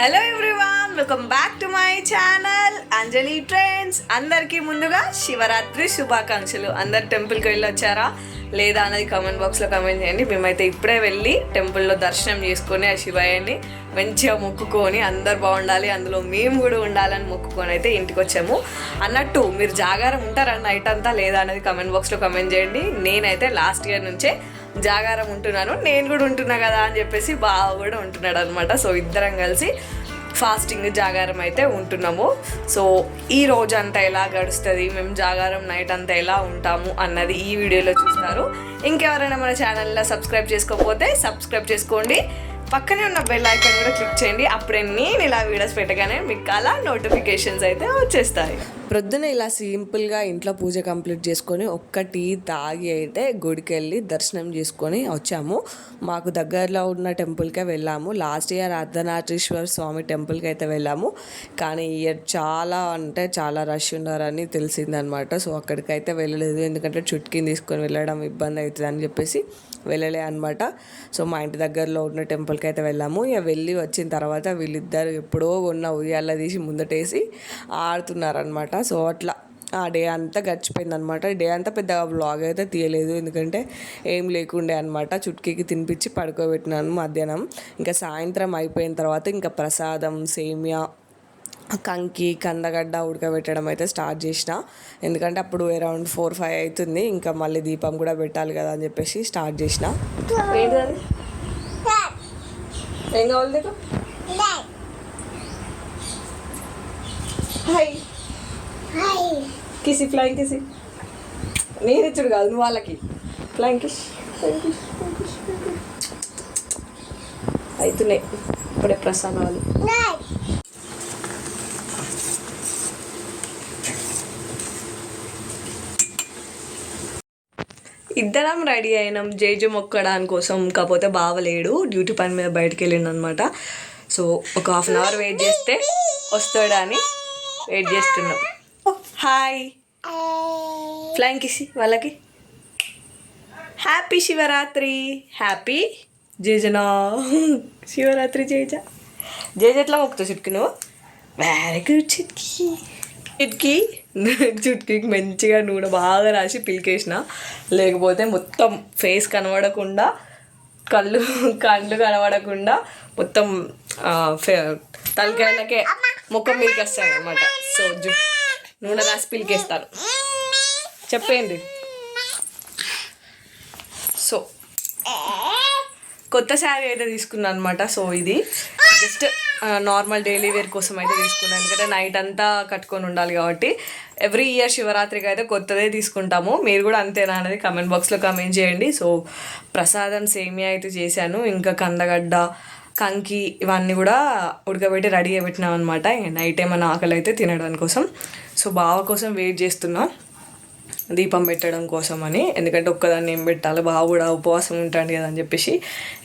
Welcome back to my channel Anjali trends అందరికీ ముందుగా శివరాత్రి శుభాకాంక్షలు. అందరు టెంపుల్కి వెళ్ళి వచ్చారా లేదా అనేది కామెంట్ బాక్స్లో కామెంట్ చేయండి. మేమైతే ఇప్పుడే వెళ్ళి టెంపుల్లో దర్శనం చేసుకొని ఆ శివయ్యని మంచిగా మొక్కుకొని అందరు బాగుండాలి అందులో మేము కూడా ఉండాలని మొక్కుకొని అయితే ఇంటికి వచ్చాము. అన్నట్టు మీరు జాగారం ఉంటారా నైట్ అంతా లేదా అనేది కామెంట్ బాక్స్లో కామెంట్ చేయండి. నేనైతే లాస్ట్ ఇయర్ నుంచే జాగారం ఉంటున్నాను నేను కూడా ఉంటున్నా కదా అని చెప్పేసి బావ కూడా ఉంటున్నాడు అనమాట సో ఇద్దరం కలిసి ఫాస్టింగ్ జాగారం అయితే ఉంటున్నాము. సో ఈ రోజు అంతా ఎలా గడుస్తుంది మేము జాగారం నైట్ అంతా ఎలా ఉంటాము అన్నది ఈ వీడియోలో చూస్తారు. ఇంకెవరైనా మన ఛానల్లో సబ్స్క్రైబ్ చేసుకోకపోతే సబ్స్క్రైబ్ చేసుకోండి. పక్కనే ఉన్న బెల్ ఐకాన్ కూడా క్లిక్ చేయండి. అప్పుడే నేను ఇలా వీడియోస్ పెట్టగానే మీకు అలా నోటిఫికేషన్స్ అయితే వచ్చేస్తాయి. ప్రొద్దున ఇలా సింపుల్గా ఇంట్లో పూజ కంప్లీట్ చేసుకొని ఒక్క టీ తాగి అయితే గుడికి వెళ్ళి దర్శనం చేసుకొని వచ్చాము. మాకు దగ్గరలో ఉన్న టెంపుల్కే వెళ్ళాము. లాస్ట్ ఇయర్ అర్ధనాథేశ్వర స్వామి టెంపుల్కి అయితే వెళ్ళాము. కానీ ఇయర్ చాలా అంటే చాలా రష్ ఉన్నారని తెలిసిందనమాట. సో అక్కడికైతే వెళ్ళలేదు. ఎందుకంటే చుట్కీని తీసుకొని వెళ్ళడం ఇబ్బంది అవుతుంది అని చెప్పేసి వెళ్ళలే అనమాట. సో మా ఇంటి దగ్గరలో ఉన్న టెంపుల్కి అయితే వెళ్ళాము. ఇక వెళ్ళి వచ్చిన తర్వాత వీళ్ళిద్దరు ఎప్పుడో ఉన్న ఉయ్యాల తీసి ముందటేసి ఆడుతున్నారనమాట. సో అట్లా. ఆ డే అంతా గడిచిపోయింది అనమాట డే అంతా పెద్దగా వ్లాగ్ అయితే తీయలేదు. ఎందుకంటే ఏం లేకుండే అనమాట చుట్కీకి తినిపించి పడుకోబెట్టినాను మధ్యాహ్నం. ఇంకా సాయంత్రం అయిపోయిన తర్వాత ఇంకా ప్రసాదం సేమియా కంకి కందగడ్డ ఉడకబెట్టడం అయితే స్టార్ట్ చేసిన. ఎందుకంటే అప్పుడు అరౌండ్ ఫోర్ ఫైవ్ అవుతుంది ఇంకా మళ్ళీ దీపం కూడా పెట్టాలి కదా అని చెప్పేసి స్టార్ట్ చేసిన. ఏంటది? ఏం కావాలి హాయ్ కిసి ఫ్లైంగ్ కిసి. నేను ఇచ్చుడు కాదు నువ్వు వాళ్ళకి. ఫ్లైంగ్ కిష్ అవుతున్నాయి ఇప్పుడే ప్రసాదాలు. ఇద్దరం రెడీ అయినాం జేజు మొక్కడాని కోసం కాకపోతే బావలేడు డ్యూటీ పని మీద బయటకు వెళ్ళిండు అనమాట సో ఒక హాఫ్ అన్ అవర్ వెయిట్ చేస్తే వస్తాడని వెయిట్ చేస్తున్నాం. హాయ్. ఫ్లైంగ్ కిసి వాళ్ళకి. హ్యాపీ శివరాత్రి హ్యాపీ జేజనా శివరాత్రి జేజ జేజ ఎట్లా మొక్కుతావు చుట్కి నువ్వు? వెరీ గుడ్ చిట్కి. చిట్కి చుట్కీకి మంచిగా నూనె బాగా రాసి పిలికేసిన. లేకపోతే మొత్తం ఫేస్ కనబడకుండా కళ్ళు కళ్ళు కనబడకుండా మొత్తం తలకాయలకే ముఖం మీదకి వస్తాయి అనమాట సో జు నూనె రాసి పిలికేస్తాను. చెప్పేయండి. సో కొత్త శారీ అయితే తీసుకున్నాను అనమాట సో ఇది జస్ట్ నార్మల్ డైలీ వేర్ కోసం అయితే తీసుకున్నాను. ఎందుకంటే నైట్ అంతా కట్టుకొని ఉండాలి కాబట్టి ఎవ్రీ ఇయర్ శివరాత్రికి అయితే కొత్తదే తీసుకుంటాము. మీరు కూడా అంతేనా అనేది కమెంట్ బాక్స్లో కమెంట్ చేయండి. సో ప్రసాదం సేమియా అయితే చేశాను. ఇంకా కందగడ్డ కంకి ఇవన్నీ కూడా ఉడకబెట్టి రెడీగా పెట్టినాం అనమాట నైట్ ఏమైనా ఆకలి అయితే తినడం కోసం. సో బావ కోసం వెయిట్ చేస్తున్నాం. దీపం పెట్టడం కోసం అని. ఎందుకంటే ఒక్కదాన్ని ఏం పెట్టాలి? బావ కూడా ఉపవాసం ఉంటాడు కదా అని చెప్పేసి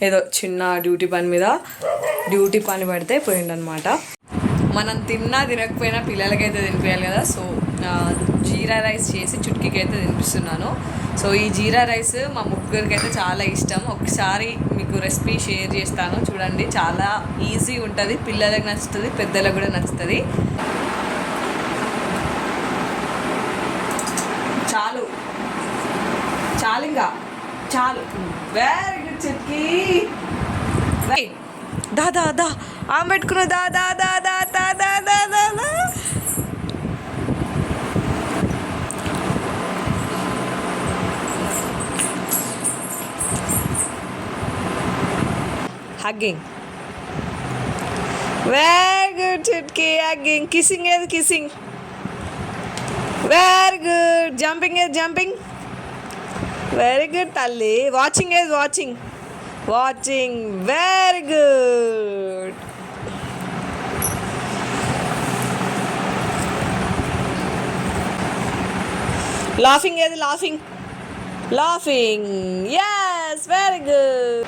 ఏదో చిన్న డ్యూటీ పని మీద డ్యూటీ పని పడితే పోయిండనమాట మనం తిన్నా తినకపోయినా పిల్లలకైతే తినిపించాలి కదా. సో జీరా రైస్ చేసి చుట్కీకి అయితే తినిపిస్తున్నాను. సో ఈ జీరా రైస్ మా ముగ్గురికి అయితే చాలా ఇష్టం. ఒకసారి మీకు రెసిపీ షేర్ చేస్తాను. చూడండి చాలా ఈజీ ఉంటుంది. పిల్లలకు నచ్చుతుంది పెద్దలకు కూడా నచ్చుతుంది చాలు చాలు. ఇంకా చాలు వెరీ గుడ్ చిట్కి దా దా దా. ఆమె పెట్టుకున్న దా దా దా దా దా దా దా దా దా. హగ్గింగ్ వెరీ గుడ్ చిట్కి హగ్గింగ్ కిసింగ్ ఏది కిసింగ్ వెరీ గుడ్ జంపింగ్ ఏది జంపింగ్ వెరీ గుడ్ తల్లి. Watching age watching watching very good laughing ఏది laughing laughing yes very good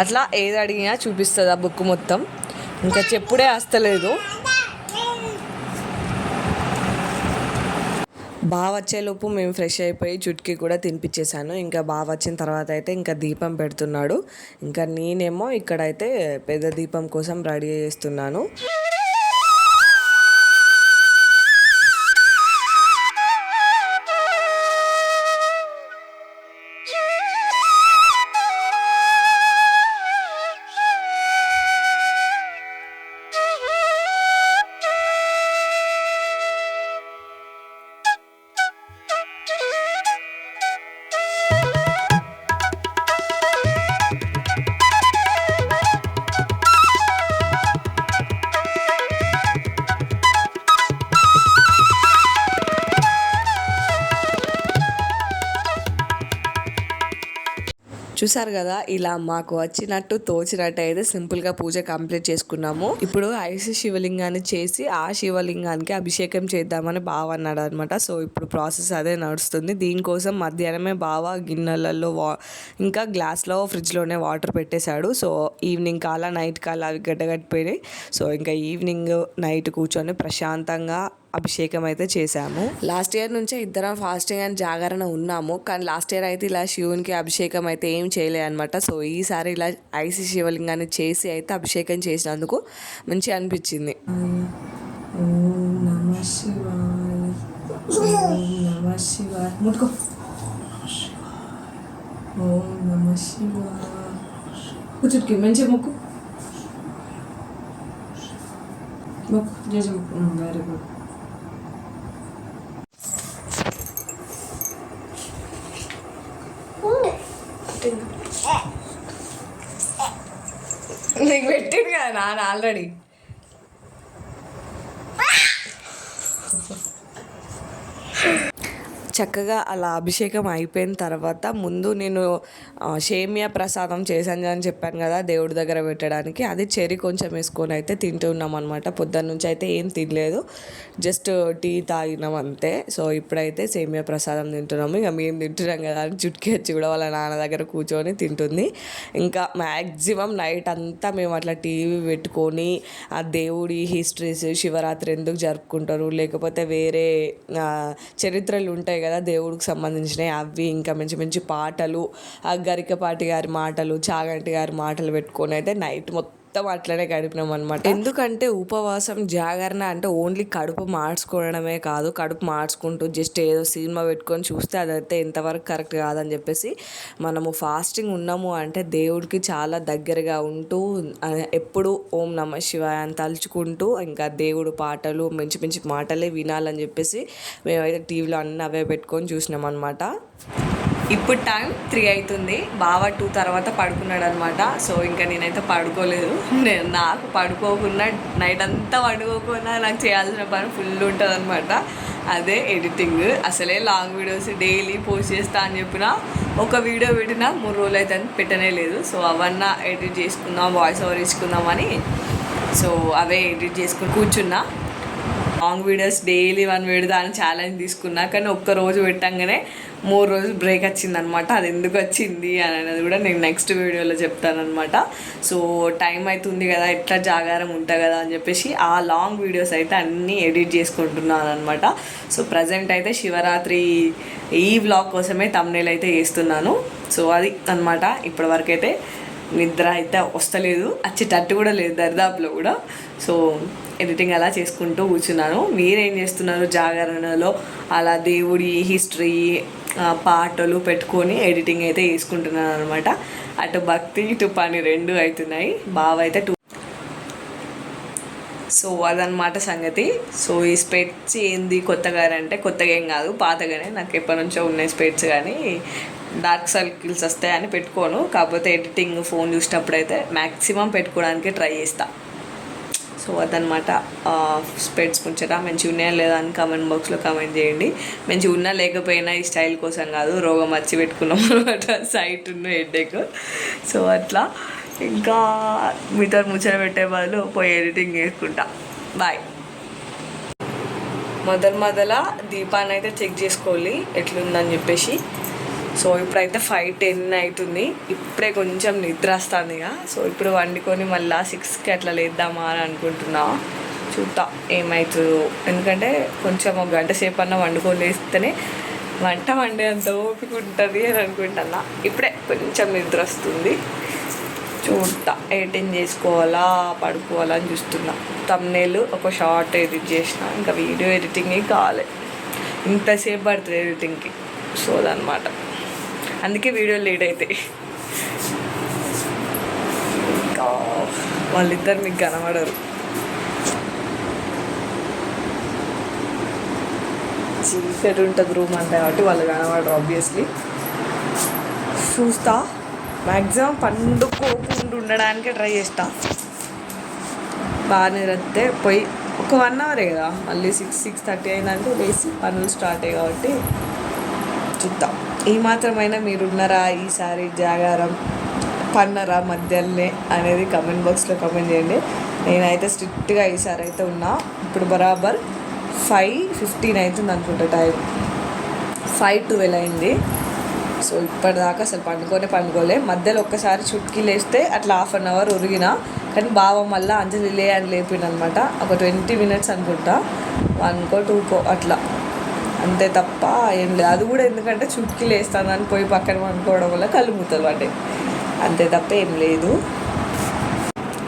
అట్లా ఏది అడిగినా చూపిస్తుంది ఆ బుక్ మొత్తం. ఇంకా చెప్పుడే వస్తలేదు బాగా వచ్చేలోపు మేము ఫ్రెష్ అయిపోయి చుట్కీ కూడా తినిపించేశాను. ఇంకా బాగా వచ్చిన తర్వాత అయితే ఇంకా దీపం పెడుతున్నాడు. ఇంకా నేనేమో ఇక్కడైతే పెద్ద దీపం కోసం రెడీ చేస్తున్నాను. చూసారు కదా ఇలా మాకు వచ్చినట్టు తోచినట్టు అయితే సింపుల్గా పూజ కంప్లీట్ చేసుకున్నాము. ఇప్పుడు ఐసి శివలింగాన్ని చేసి ఆ శివలింగానికి అభిషేకం చేద్దామని బావ అన్నాడు అనమాట సో ఇప్పుడు ప్రాసెస్ అదే నడుస్తుంది. దీనికోసం మధ్యాహ్నమే బావ గిన్నెలలో వా ఇంకా గ్లాస్లో ఫ్రిడ్జ్లోనే వాటర్ పెట్టేశాడు. సో ఈవినింగ్ కాల నైట్ కాల అవి గడ్డగట్టిపోయినాయి. సో ఇంకా ఈవినింగ్ నైట్ కూర్చొని ప్రశాంతంగా అభిషేకం అయితే చేశాము. లాస్ట్ ఇయర్ నుంచే ఇద్దరం ఫాస్టింగ్ అండ్ జాగరణ ఉన్నాము. కానీ లాస్ట్ ఇయర్ అయితే ఇలా శివునికి అభిషేకం అయితే ఏం చేయలేదు అనమాట సో ఈసారి ఇలా ఐసి శివలింగాన్ని చేసి అయితే అభిషేకం చేసినందుకు మంచిగా అనిపించింది. నమ శివాయ నమ శివాయ ముట్టుకో ఓం నమ శివాయ కూర్చుడికి మంచిగా మొక్కు. మొక్కు జేజ మొక్కు. వెరీ గుడ్ నీకు పెట్టింది కదా నాన్న ఆల్రెడీ చక్కగా అలా అభిషేకం అయిపోయిన తర్వాత ముందు నేను షేమియా ప్రసాదం చేశాను అని చెప్పాను కదా దేవుడి దగ్గర పెట్టడానికి. అది చెరి కొంచెం వేసుకొని అయితే తింటున్నాం అనమాట పొద్దున్న నుంచి అయితే ఏం తినలేదు. జస్ట్ టీ తాగినాం అంతే. సో ఇప్పుడైతే సేమియా ప్రసాదం తింటున్నాము. ఇక మేము తింటున్నాం కదా అని చుట్టుకి వచ్చి కూడా వాళ్ళ నాన్న దగ్గర కూర్చొని తింటుంది. ఇంకా మ్యాక్సిమం నైట్ అంతా మేము అట్లా టీవీ పెట్టుకొని ఆ దేవుడి హిస్టరీస్ శివరాత్రి ఎందుకు జరుపుకుంటారు? లేకపోతే వేరే చరిత్రలు ఉంటాయి కదా దేవుడికి సంబంధించినవి అవి ఇంకా మంచి మంచి పాటలు ఆ గరికపాటి గారి మాటలు చాగంటి గారి మాటలు పెట్టుకొని అయితే నైట్ మొత్తం మొత్తం అట్లనే గడిపినాం అనమాట ఎందుకంటే ఉపవాసం జాగరణ అంటే ఓన్లీ కడుపు మార్చుకోవడమే కాదు. కడుపు మార్చుకుంటూ జస్ట్ ఏదో సినిమా పెట్టుకొని చూస్తే అదైతే ఎంతవరకు కరెక్ట్ కాదని చెప్పేసి మనము ఫాస్టింగ్ ఉన్నాము అంటే దేవుడికి చాలా దగ్గరగా ఉంటూ ఎప్పుడు ఓం నమ శివాయ అని తలుచుకుంటూ ఇంకా దేవుడు పాటలు మంచి మంచి మాటలే వినాలని చెప్పేసి మేమైతే టీవీలో అన్నీ అవే పెట్టుకొని చూసినాం అనమాట ఇప్పుడు టైం త్రీ అవుతుంది. బావ టూ తర్వాత పడుకున్నాడు అనమాట సో ఇంకా నేనైతే పడుకోలేదు. నేను నాకు పడుకోకుండా నైట్ అంతా పడుకోకుండా నాకు చేయాల్సిన పని ఫుల్ ఉంటుంది అనమాట అదే ఎడిటింగ్. అసలే లాంగ్ వీడియోస్ డైలీ పోస్ట్ చేస్తా అని చెప్పిన ఒక వీడియో పెట్టినా మూడు రోజులు అయితే పెట్టనే లేదు. సో అవన్నా ఎడిట్ చేసుకుందాం వాయిస్ ఓవర్ ఇచ్చుకుందామని సో అవే ఎడిట్ చేసుకుని కూర్చున్నా. లాంగ్ వీడియోస్ డైలీ వన్ పెడదా అని ఛాలెంజ్ తీసుకున్నా. కానీ ఒక్క రోజు పెట్టంగానే మూడు రోజులు బ్రేక్ వచ్చిందనమాట. అది ఎందుకు వచ్చింది అని అనేది కూడా నేను నెక్స్ట్ వీడియోలో చెప్తానమాట సో టైం అవుతుంది కదా ఎట్లా జాగారం ఉంటా కదా అని చెప్పేసి ఆ లాంగ్ వీడియోస్ అయితే అన్నీ ఎడిట్ చేసుకుంటున్నాను అనమాట సో ప్రజెంట్ అయితే శివరాత్రి ఈ వ్లాగ్ కోసమే తమ్నేల్ అయితే వేస్తున్నాను. సో అది అనమాట. ఇప్పటివరకు అయితే నిద్ర అయితే వస్తలేదు. వచ్చేటట్టు కూడా లేదు దరిదాపులో కూడా. సో ఎడిటింగ్ అలా చేసుకుంటూ కూర్చున్నాను. మీరేం చేస్తున్నారు జాగరణలో? అలా దేవుడి హిస్టరీ పాటలు పెట్టుకొని ఎడిటింగ్ అయితే వేసుకుంటున్నాను అనమాట అటు భక్తి ఇటు పని రెండు అవుతున్నాయి. బావ అయితే టూ సో అదనమాట సంగతి. సో ఈ స్పెట్స్ ఏంది కొత్తగా అంటే కొత్తగా ఏం కాదు పాతగానే. నాకు ఎప్పటి నుంచో ఉన్నాయి స్పెట్స్ కానీ డార్క్ సర్కిల్స్ వస్తాయని పెట్టుకోను. కాకపోతే ఎడిటింగ్ ఫోన్ చూసినప్పుడు అయితే మ్యాక్సిమం పెట్టుకోవడానికి ట్రై చేస్తాను సో అదనమాట. స్పెడ్స్ ముచ్చట మంచిగా ఉన్నాయా లేదా అని కామెంట్ బాక్స్లో కామెంట్ చేయండి. మంచిగా ఉన్నా లేకపోయినా ఈ స్టైల్ కోసం కాదు రోగం వచ్చి పెట్టుకున్నాం అనమాట సైట్ ఉన్న హెడ్ఏక్ సో అట్లా. ఇంకా మీతో ముచ్చట పెట్టే బదులు పోయి ఎడిటింగ్ చేసుకుంటా. బాయ్ మొదలు మొదల దీపాన్ని అయితే చెక్ చేసుకోవాలి. ఎట్లుందని చెప్పేసి. సో ఇప్పుడైతే ఫైవ్ టెన్ అవుతుంది ఇప్పుడే కొంచెం నిద్ర వస్తుంది ఇక సో ఇప్పుడు వండుకొని మళ్ళీ సిక్స్కి అట్లా లేద్దామా అని అనుకుంటున్నా. చూద్దాం ఏమవుతుందో ఎందుకంటే కొంచెం ఒక గంట సేపు అన్న వండుకొని లేస్తేనే వంట వండేంత ఓపిక ఉంటుంది అని అనుకుంటున్నా. ఇప్పుడే కొంచెం నిద్ర వస్తుంది చూద్దా ఎడిటింగ్ చేసుకోవాలా పడుకోవాలా అని చూస్తున్నా. తమ్నేలు ఒక షార్ట్ ఎడిట్ చేసిన. ఇంకా వీడియో ఎడిటింగ్ కావాలి ఇంతసేపు పడుతుంది ఎడిటింగ్కి సో అదనమాట అందుకే వీడియో లేట్ అవుతాయి ఇంకా వాళ్ళిద్దరు మీకు కనబడరు. చీకటి ఉంటుంది రూమ్ అంతా కాబట్టి వాళ్ళు కనబడరు ఆబ్వియస్లీ చూస్తా. మ్యాక్సిమం పండుకోకుండా ఉండడానికి ట్రై చేస్తా. బాగా నిద్రతే పోయి ఒక వన్ అవరే కదా మళ్ళీ సిక్స్ సిక్స్ థర్టీ అయిందంటే లేచి పనులు స్టార్ట్ అయ్యాయి కాబట్టి చూద్దాం. ఈ మీరున్నారా ఈసారి జాగారం పన్నరా మధ్యలోనే అనేది కమెంట్ బాక్స్లో కమెంట్ చేయండి. నేనైతే స్ట్రిక్ట్గా ఈసారి అయితే ఉన్నా. ఇప్పుడు బరాబర్ ఫైవ్ ఫిఫ్టీన్ అవుతుంది అనుకుంటా టైం ఫైవ్ ట్వెల్వ్ అయింది. సో ఇప్పటిదాకా అసలు పండుకోనే పండుకోలే. మధ్యలో ఒక్కసారి చుట్కీ లేస్తే అట్లా హాఫ్ అన్ అవర్ ఉరిగిన. కానీ బావ మళ్ళీ అంజలి లే అని లేపిండనమాట. ఒక ట్వంటీ మినిట్స్ అనుకుంటా. వన్కో టూకో అట్లా. అంతే తప్ప ఏం లేదు. అది కూడా ఎందుకంటే చుట్కీ లేస్తానని పోయి పక్కన పండుకోవడం వల్ల కళ్ళు మూతలు పడ్డాయి. అంతే తప్ప ఏం లేదు.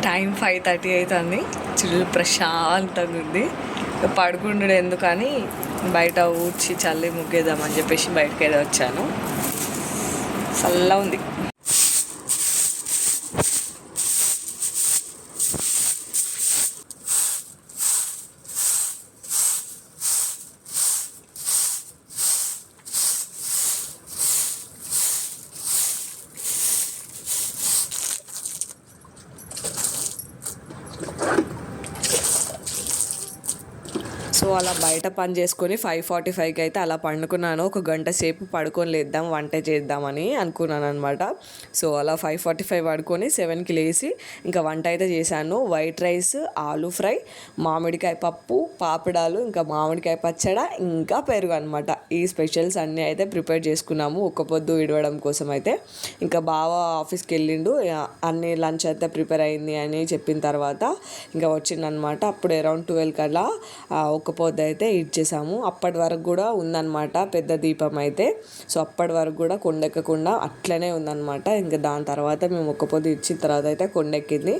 టైం ఫైవ్ థర్టీ అవుతుంది చిల్లు ప్రశాంతంగా ఉంది. ఇక పడుకుండు ఎందుకని బయట ఊడ్చి చల్లి ముగ్గేద్దామని చెప్పేసి బయటకు వచ్చాను. చల్లగా ఉంది. సో అలా బయట పని చేసుకొని ఫైవ్ ఫార్టీ ఫైవ్కి అయితే అలా పండుకున్నాను. ఒక గంట సేపు పడుకొని లేద్దాం వంట చేద్దామని అనుకున్నాను అనమాట సో అలా ఫైవ్ ఫార్టీ ఫైవ్ పడుకొని సెవెన్కి లేచి ఇంకా వంట అయితే చేశాను. వైట్ రైస్ ఆలు ఫ్రై మామిడికాయ పప్పు పాపడాలు ఇంకా మామిడికాయ పచ్చడ ఇంకా పెరుగు అనమాట ఈ స్పెషల్స్ అన్నీ అయితే ప్రిపేర్ చేసుకున్నాము ఒక్క పొద్దు విడవడం కోసం అయితే. ఇంకా బావ ఆఫీస్కి వెళ్ళిండు. అన్ని లంచ్ అయితే ప్రిపేర్ అయింది అని చెప్పిన తర్వాత ఇంకా వచ్చిందనమాట అప్పుడు అరౌండ్ ట్వెల్వ్ కల్లా ఒక్క పొద్దు అయితే ఇచ్చేసాము అప్పటి వరకు కూడా ఉందన్నమాట పెద్ద దీపం అయితే. సో అప్పటి వరకు కూడా కొండెక్కకుండా అట్లనే ఉందన్నమాట. ఇంకా దాని తర్వాత మేము ఒక్క పొద్దు ఇచ్చిన తర్వాత అయితే కొండెక్కింది.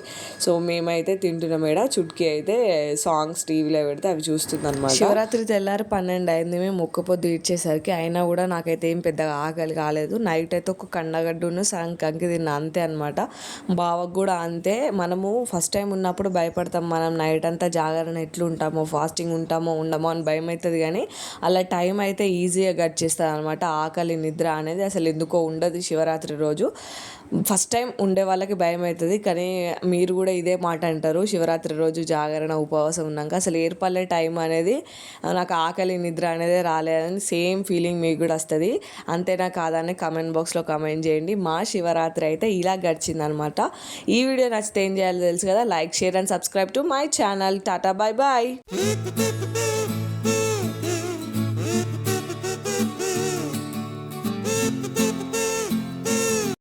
సో మేమైతే తింటున్నాం మేడ చుట్కీ అయితే సాంగ్స్ టీవీలో పెడితే అవి చూస్తుందన్నమాట. శివరాత్రి తెల్లారి పన్నెండు అయింది. మేము ఒక్క పొద్దు ఇచ్చేసరికి అయినా కూడా నాకైతే ఏం పెద్దగా ఆకలి కాలేదు. నైట్ అయితే ఒక కండగడ్డును సగం కంకి తిన్నా అంతే అనమాట బావకు కూడా అంతే. మనము ఫస్ట్ టైం ఉన్నప్పుడు భయపడతాం. మనం నైట్ అంతా జాగరణ ఎట్లుంటామో ఫాస్టింగ్ ఉంటామో ఉండమో అని భయం అవుతుంది కానీ అలా టైం అయితే ఈజీగా గడిచేస్తుంది అనమాట ఆకలి నిద్ర అనేది అసలు ఎందుకో ఉండదు శివరాత్రి రోజు. ఫస్ట్ టైం ఉండే వాళ్ళకి భయం అవుతుంది కానీ మీరు కూడా ఇదే మాట అంటారు శివరాత్రి రోజు జాగరణ ఉపవాసం ఉన్నాక అసలు ఏర్పల్లే టైం అనేది నాకు ఆకలి నిద్ర అనేది రాలేదని సేమ్ ఫీలింగ్ మీకు కూడా వస్తుంది. అంతేనా కాదని కమెంట్ బాక్స్లో కమెంట్ చేయండి. మా శివరాత్రి అయితే ఇలా గడిచిందనమాట. ఈ వీడియో నచ్చితే ఏం చేయాలో తెలుసు కదా like share and subscribe to my channel tata bye bye